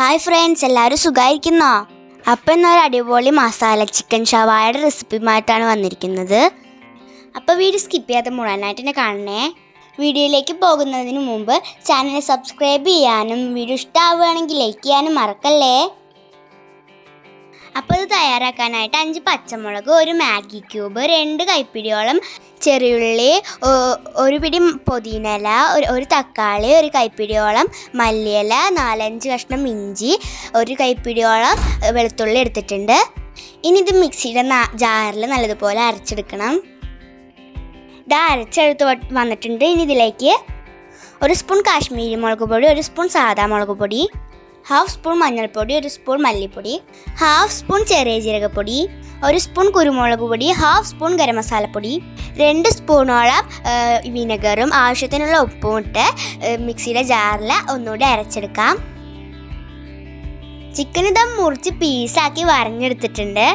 Hi friends എല്ലാവരും സുഖമായിരിക്കുന്നോ അപ്പം എന്നൊരു അടിപൊളി മസാല ചിക്കൻ ഷവായുടെ റെസിപ്പിയുമായിട്ടാണ് വന്നിരിക്കുന്നത്. അപ്പോൾ വീഡിയോ സ്കിപ്പ് ചെയ്യാതെ മുഴുവനായിട്ട് തന്നെ കാണണേ. വീഡിയോയിലേക്ക് പോകുന്നതിന് മുമ്പ് ചാനൽ സബ്സ്ക്രൈബ് ചെയ്യാനും വീഡിയോ ഇഷ്ടമാവുകയാണെങ്കിൽ ലൈക്ക് ചെയ്യാനും മറക്കല്ലേ? അപ്പോൾ ഇത് തയ്യാറാക്കാനായിട്ട് അഞ്ച് പച്ചമുളക് ഒരു മാഗി ക്യൂബ് രണ്ട് കൈപ്പിടിയോളം ചെറിയുള്ളി ഒരു പിടി പൊതിനല ഒരു ഒരു തക്കാളി ഒരു കൈപ്പിടിയോളം മല്ലിയില നാലഞ്ച് കഷ്ണം ഇഞ്ചി ഒരു കൈപ്പിടിയോളം വെളുത്തുള്ളി എടുത്തിട്ടുണ്ട്. ഇനി ഇത് മിക്സിയുടെ ജാറിൽ നല്ലതുപോലെ അരച്ചെടുക്കണം. ഇത് അരച്ചെടുത്ത് വന്നിട്ടുണ്ട്. ഇനി ഇതിലേക്ക് ഒരു സ്പൂൺ കാശ്മീരി മുളക് പൊടി ഒരു സ്പൂൺ സാദാ മുളക് പൊടി ഹാഫ് സ്പൂൺ മഞ്ഞൾപ്പൊടി ഒരു സ്പൂൺ മല്ലിപ്പൊടി ഹാഫ് സ്പൂൺ ചെറിയ ജീരകപ്പൊടി ഒരു സ്പൂൺ കുരുമുളക് പൊടി ഹാഫ് സ്പൂൺ ഗരം മസാലപ്പൊടി രണ്ട് സ്പൂണോളം വിനെഗറും ആവശ്യത്തിനുള്ള ഉപ്പും ഇട്ട് മിക്സിയുടെ ജാറിൽ ഒന്നുകൂടി അരച്ചെടുക്കാം. ചിക്കൻ ഇതാ മുറിച്ച് പീസാക്കി വരഞ്ഞെടുത്തിട്ടുണ്ട്.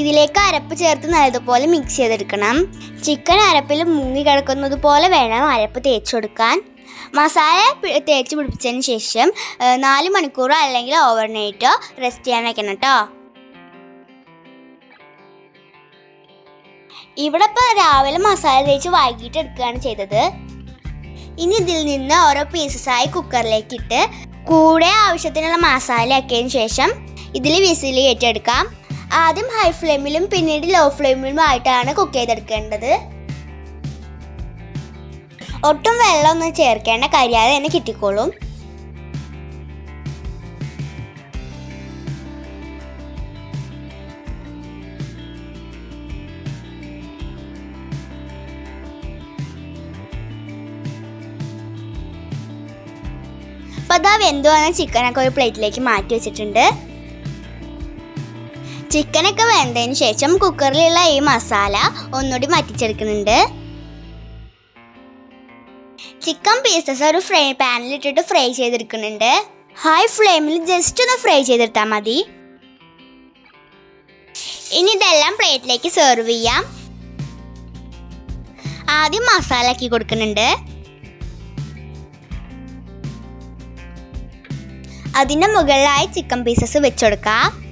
ഇതിലേക്ക് അരപ്പ് ചേർത്ത് നല്ലതുപോലെ മിക്സ് ചെയ്തെടുക്കണം. ചിക്കൻ അരപ്പിൽ മുങ്ങി കിടക്കുന്നത് പോലെ വേണം അരപ്പ് തേച്ച് കൊടുക്കാൻ. മസാല തേച്ച് പിടിപ്പിച്ചതിന് ശേഷം നാല് മണിക്കൂറോ അല്ലെങ്കിൽ ഓവർനൈറ്റോ റെസ്റ്റ് ചെയ്യാൻ വെക്കണം കേട്ടോ. ഇവിടെ ഇപ്പോൾ രാവിലെ മസാല തേച്ച് വൈകിട്ട് എടുക്കുകയാണ് ചെയ്തത്. ഇനി ഇതിൽ നിന്ന് ഓരോ പീസസായി കുക്കറിലേക്ക് ഇട്ട് കൂടെ ആവശ്യത്തിനുള്ള മസാല ആക്കിയതിന് ശേഷം ഇതിൽ വിസിൽ ഏറ്റെടുക്കാം. ആദ്യം ഹൈ ഫ്ലെയിമിലും പിന്നീട് ലോ ഫ്ലെയിമിലും ആയിട്ടാണ് കുക്ക് ചെയ്തെടുക്കേണ്ടത്. ഒട്ടും വെള്ളമൊന്നും ചേർക്കേണ്ട കരിയാതെ തന്നെ കിട്ടിക്കോളും. അപ്പോൾ അതാ വെന്തു ചിക്കനൊക്കെ ഒരു പ്ലേറ്റിലേക്ക് മാറ്റി വെച്ചിട്ടുണ്ട്. ചിക്കനൊക്കെ വെന്തതിന് ശേഷം കുക്കറിലുള്ള ഈ മസാല ഒന്നുകൂടി മാറ്റിച്ചെടുക്കുന്നുണ്ട്. ചിക്കൻ പീസസ് ഒരു ഫ്രൈ പാനിലിട്ടിട്ട് ഫ്രൈ ചെയ്തെടുക്കുന്നുണ്ട്. ഹൈ ഫ്ലെയിമിൽ ജസ്റ്റ് ഒന്ന് ഫ്രൈ ചെയ്തെടുത്താൽ മതി. ഇനി ഇതെല്ലാം പ്ലേറ്റിലേക്ക് സെർവ് ചെയ്യാം. ആദ്യം മസാല ആക്കി കൊടുക്കുന്നുണ്ട്. അതിന്റെ മുകളിലായി ചിക്കൻ പീസസ് വെച്ചുകൊടുക്കാം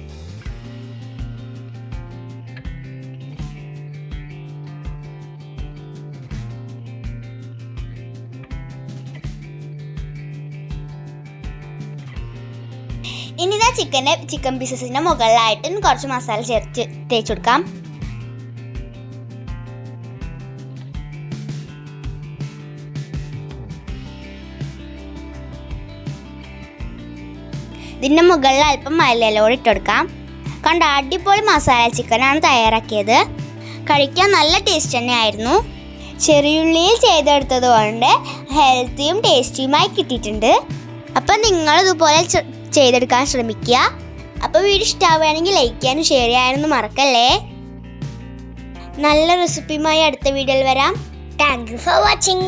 ചിക്കന്റെ ചിക്കൻ പീസസിന്റെ മുകളിലായിട്ട് കുറച്ച് മസാല ചേർത്ത് തേച്ച് കൊടുക്കാം. ഇതിന്റെ മുകളിൽ അല്പം മല്ലിയിലോട് ഇട്ടെടുക്കാം കണ്ട അടിപൊളി മസാല ചിക്കനാണ് തയ്യാറാക്കിയത്. കഴിക്കാൻ നല്ല ടേസ്റ്റ് തന്നെയായിരുന്നു. ചെറിയുള്ളിയിൽ ചെയ്തെടുത്തത് കൊണ്ട് ഹെൽത്തിയും ടേസ്റ്റിയുമായി കിട്ടിയിട്ടുണ്ട്. അപ്പം നിങ്ങൾ ഇതുപോലെ ചെയ്തെടുക്കാൻ ശ്രമിക്കുക. അപ്പോൾ വീഡിയോ ഇഷ്ടമാവുകയാണെങ്കിൽ ലൈക്ക് ചെയ്യാനും ഷെയർ ചെയ്യാനൊന്നും മറക്കല്ലേ? നല്ല റെസിപ്പിയുമായി അടുത്ത വീഡിയോയിൽ വരാം. Thank you for watching